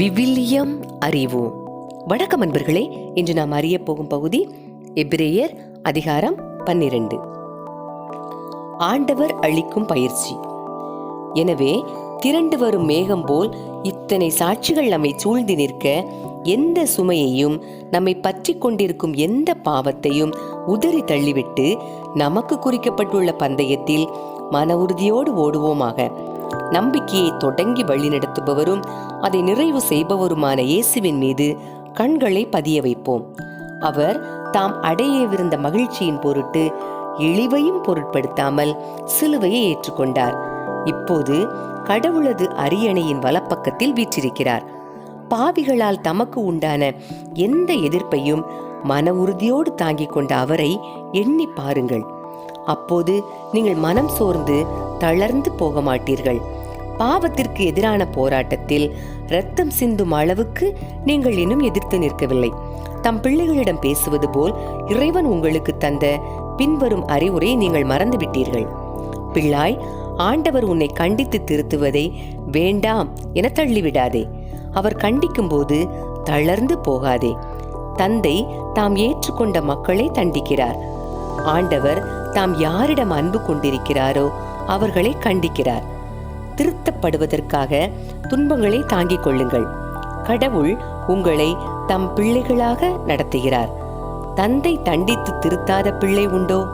விவிலியம் அறிவு. வணக்கம் அன்பர்களே இன்று நாம் அறிய போகும் பகுதி எபிரேயர் அதிகாரம் பன்னிரண்டு. ஆண்டவர் அளிக்கும் பயிற்சி. எனவே திரண்டு வரும் மேகம் போல் இத்தனை சாட்சிகள் நம்மை சூழ்ந்து நிற்க எந்த சுமையையும் நம்மை பற்றி கொண்டிருக்கும் எந்த பாவத்தையும் உதறி தள்ளிவிட்டு நமக்கு குறிக்கப்பட்டுள்ள பந்தயத்தில் மன உறுதியோடு ஓடுவோமாக நம்பிக்கையை தொடங்கி வழிநடத்துபவரும் அதை நிறைவு செய்பவருமான இயேசுவின் மீது கண்களை பதிய வைப்போம். அவர் தாம் அடையவிருந்த மகிழ்ச்சியின் பொருட்டு இழிவையும் பொருட்படுத்தாமல் சிலுவையை ஏற்றுக்கொண்டார். இப்போது கடவுளது அரியணையின் வலப்பக்கத்தில் வீற்றிருக்கிறார். பாவிகளால் தமக்கு உண்டான எந்த எதிர்ப்பையும் மன உறுதியோடு தாங்கிக் கொண்ட அவரை எண்ணி பாருங்கள். அப்போது நீங்கள் மனம் சோர்ந்து தளர்ந்து போக மாட்டீர்கள் பாவத்திற்கு எதிரான போராட்டத்தில் ரத்தம் சிந்தும் அளவுக்கு நீங்கள் இன்னும் எதிர்த்து நிற்கவில்லை. தம் பிள்ளைகளிடம் பேசுவது போல் இறைவன் உங்களுக்கு தந்த பின்வரும் அறிவுரை நீங்கள் மறந்துவிட்டீர்கள். பிள்ளாய் ஆண்டவர் உன்னை கண்டித்து திருத்துவதை வேண்டாம் என தள்ளிவிடாதே. அவர் கண்டிக்கும் போது தளர்ந்து போகாதே. தந்தை தாம் ஏற்றுக்கொண்ட மக்களை தண்டிக்கிறார். ஆண்டவர் தாம் யாரிடம் அன்பு கொண்டிருக்கிறாரோ அவர்களை கண்டிக்கிறார். திருத்தப்படுவதற்காக துன்பங்களை தாங்கிக் கொள்ளுங்கள். கடவுள் உங்களை தம் பிள்ளைகளாக நடத்துகிறார். தந்தை தண்டித்து திருத்தாத பிள்ளை உண்டோ?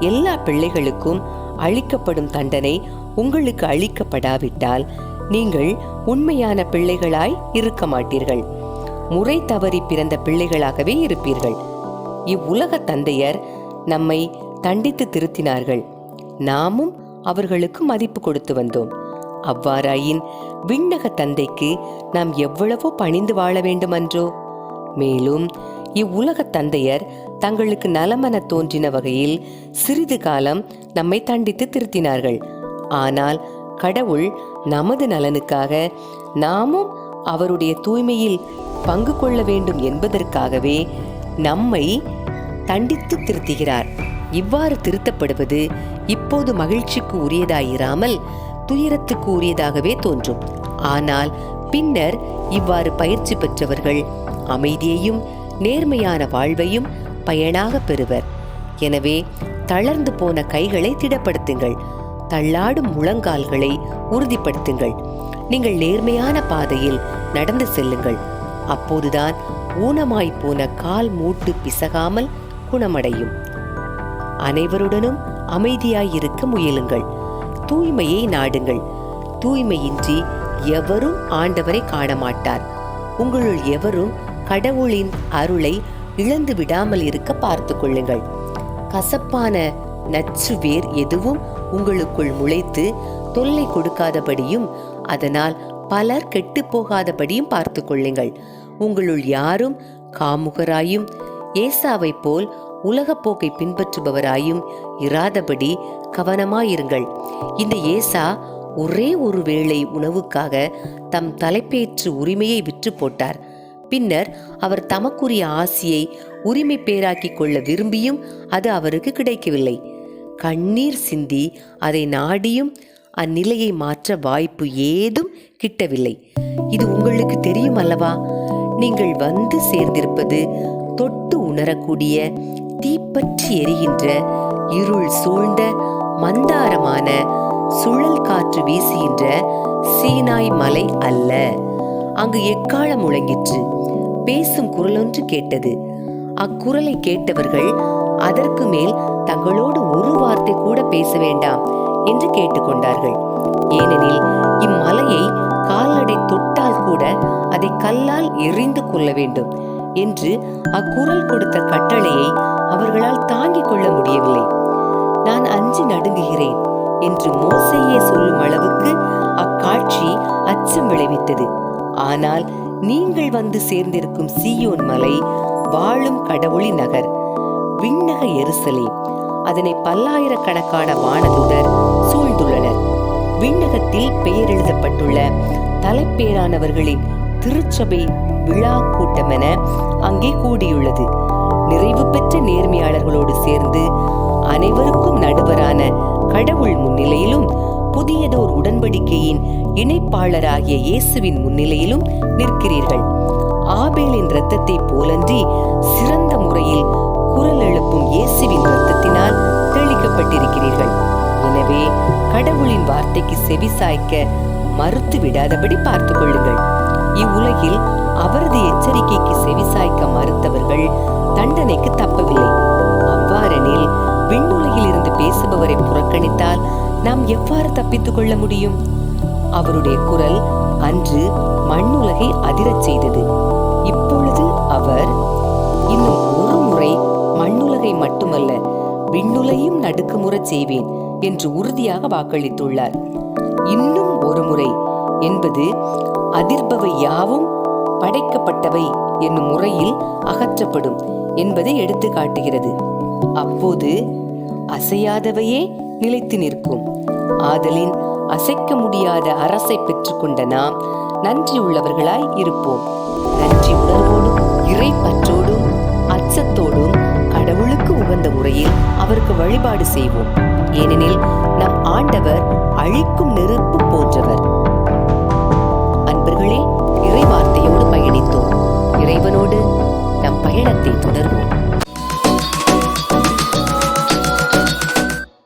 எல்லா பிள்ளைகளுக்கும் அளிக்கப்படும் தண்டனை உங்களுக்கு அளிக்கப்படாவிட்டால் நீங்கள் உண்மையான பிள்ளைகளாய் இருக்க மாட்டீர்கள். முறை தவறி பிறந்த பிள்ளைகளாகவே இருப்பீர்கள். இவ்வுலக தந்தையர் நம்மை தண்டித்து திருத்தினார்கள். நாமும் அவர்களுக்கு மதிப்பு கொடுத்து வந்தோம். அவ்வாறாயின் விண்ணக தந்தைக்கு நாம் எவ்வளவோ பணிந்து வாழ வேண்டுமன்றோ. மேலும் இவ்வுலக தந்தையர் தங்களுக்கு நலமென தோன்றின வகையில் சிறிது காலம் நம்மை தண்டித்து திருத்தினார்கள். ஆனால் கடவுள் நமது நலனுக்காக நாமும் அவருடைய தூய்மையில் பங்கு கொள்ள வேண்டும் என்பதற்காகவே நம்மை தண்டித்து திருத்துகிறார். இவ்வாறு திருத்தப்படுவது இப்போது மகிழ்ச்சிக்கு உரியதாயிராமல் துயரத்துக்கு உரியதாகவே தோன்றும். ஆனால் பின்னர் இவ்வாறு பயிற்சி பெற்றவர்கள் அமைதியையும் நேர்மையான வாழ்வையும் பயனாக பெறுவர். எனவே தளர்ந்து போன கைகளை திடப்படுத்துங்கள். தள்ளாடும் முழங்கால்களை உறுதிப்படுத்துங்கள். நீங்கள் நேர்மையான பாதையில் நடந்து செல்லுங்கள். அப்போதுதான் ஊனமாய் போன கால் மூட்டு பிசகாமல் குணமடையும். அனைவருடனும் அமைதியாயிருக்க முயலுங்கள். தூய்மையை நாடுங்கள். தூய்மையின்றி எவரும் ஆண்டவரை காண மாட்டார் உங்களுள் எவரும் கடவுளின் அருளை இழந்து விடாமல் இருக்க பார்த்து கொள்ளுங்கள். கசப்பான நச்சு வேர் எதுவும் உங்களுக்குள் முளைத்து தொல்லை கொடுக்காதபடியும் அதனால் பலர் கெட்டு போகாதபடியும் பார்த்து கொள்ளுங்கள். உங்களுள் யாரும் காமுகராயும் ஏசாவைப் போல் உலகப் போக்கை பின்பற்றுபவராயும் இராதபடி கவனமாயிருங்கள். இந்த ஏசா ஒரே ஒரு வேளை உணவுக்காக தம் தலைப்பேற்று உரிமையை விற்று போட்டார். பின்னர் அவர் தமக்குரிய ஆசியை உரிமை பேராக்கிக் கொள்ள விரும்பியும் அது அவருக்கு கிடைக்கவில்லை. கண்ணீர் சிந்தி அதை நாடியும் அந்நிலையை மாற்ற வாய்ப்பு ஏதும் கிட்டவில்லை. இது உங்களுக்கு தெரியும் அல்லவா நீங்கள் வந்து சேர்ந்திருப்பது தொட்டு உணரக்கூடிய பற்றி எரிகின்ற இருள் சூழ்ந்த மந்தாரமான சுழல் காற்று வீசுகின்ற சீனாய் மலை அல்ல. அங்கு எக்காலம் முழங்கிற்று? பேசும் குரலொன்று கேட்டது. அக்குரலை கேட்டவர்கள் அதற்கு மேல் தங்களோடு ஒரு வார்த்தை கூட பேச வேண்டாம் என்று கேட்டுக்கொண்டார்கள். ஏனெனில் இம்மலையை கால்நடை தொட்டால் கூட அதை கல்லால் எறிந்து கொள்ள வேண்டும் என்று அக்குரல் கொடுத்த கட்டளையை என்று மோசையே சொல்லும் அளவுக்கு அக்காட்சி அச்சம் விளைவித்தது. ஆனால் நீங்கள் வந்து சேர்ந்திருக்கும் சீயோன் மலை வாழும் கடவுளி நகர் விண்ணக எருசலேம். அதனை பல்லாயிரக்கணக்கான வானதுடர் சூழ்ந்துள்ளனர். விண்ணகத்தில் பெயர் எழுதப்பட்டுள்ள தலைப்பேரானவர்களின் திருச்சபை விழா கூட்டமென அங்கே கூடியுள்ளது. நிறைவு பெற்ற நேர்மையாளர்களோடு சேர்ந்து அனைவருக்கும் நடுவரான கடவுள் முன்னிலையிலும் புதியதோர் உடன்படிக்கையின் இணைப்பாளராகிய இயேசுவின் முன்னிலையிலும் நிற்கிறீர்கள். ஆபேலின் இரத்தத்தை போலன்றி சிறந்த முறையில் குரல் எழுப்பும் இயேசுவின் இரத்தத்தினால் தெளிக்கப்பட்டிருக்கிறீர்கள். எனவே கடவுளின் வார்த்தைக்கு செவிசாய்க்க மறுத்து விடாதபடி பார்த்துக் கொள்ளுங்கள். இவ்வுலகில் அவரது எச்சரிக்கைக்கு செவி சாய்க்க மறுத்தவர்கள் தண்டனைக்கு தப்பவில்லை. அவ்வாறெனில் புறக்கணித்தால் நாம் எவ்வாறு தப்பித்துக் கொள்ள முடியும்? அவருடைய குரல் அன்று மண்ணுலகை அதிரச் செய்தது. இப்பொழுது அவர் இன்னும் ஒரு முறை மண்ணுலகை மட்டுமல்ல விண்ணுலையும் நடுக்குமுறச் செய்வேன் என்று உறுதியாக வாக்களித்துள்ளார். இன்னும் ஒரு முறை என்பது அதிர்பவை யாவும் படைக்கப்பட்டவை என்னும் முறையில் அகற்றப்படும் என்பதை எடுத்து காட்டுகிறது. அப்போது அசையாதவையே நிலைத்து நிற்கும் ஆதலின் அசைக்க முடியாத அரசை பெற்றுக்கொண்ட நாம் நன்றி உள்ளவர்களாய் இருப்போம். நன்றி உணர்வோடும் இறை பற்றோடும் அச்சத்தோடும் கடவுளுக்கு உகந்த முறையில் அவருக்கு வழிபாடு செய்வோம். ஏனெனில் நம் ஆண்டவர் அழிக்கும் நெருப்பு போன்றவர். அன்பர்களே இறை வார்த்தையோடு பயணித்தோம். இறைவனோடு நம் பயணத்தை தொடர்வோம்.